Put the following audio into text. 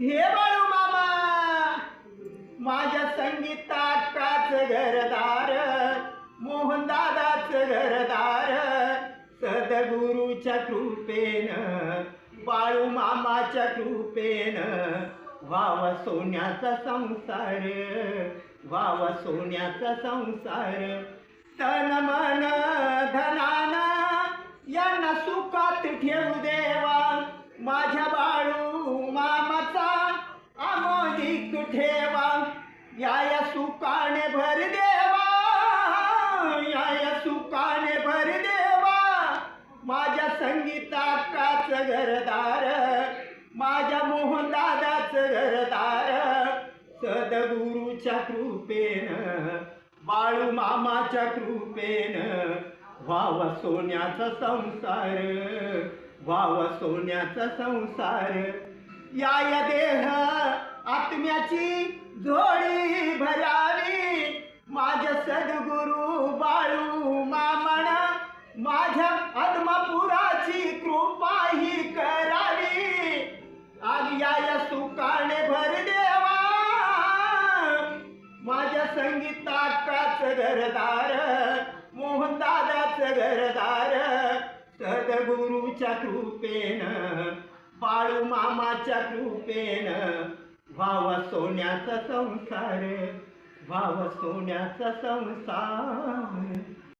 हे बाळू मामा माझ्या संगीतात काच घरदार मोहनदादाच घरदार सदगुरूच्या कृपेन बाळू मामाच्या कृपेन वाव सोन्याचा संसार वाव सोन्याचा संसार. तन मन धनाना यांना सुखात ठेवू दे. ठेवा या या भर देवा या या भर देवा. माझ्या संगीताकाच घरदार माझ्या मोहनदादाच घरदार सदगुरूच्या कृपेनं बाळू मामाच्या कृपेनं व्हावा सोन्याचा संसार व्हावा सोन्याचा संसार. या या देह आत्म्याची जोडी भरावी. माझ्या सद्गुरु बाळू मामण माझ्या आत्मापुराची कृपा ही करावी. आज या या सुखाने भर देवा. माझ्या संगीताकाच घरदार मोहनदादाच घरदार सद्गुरूच्या कृपेनं बाळू मामाच्या कृपेन व्हावा सोन्याचा संसार व्हावा सोन्याचा संसार.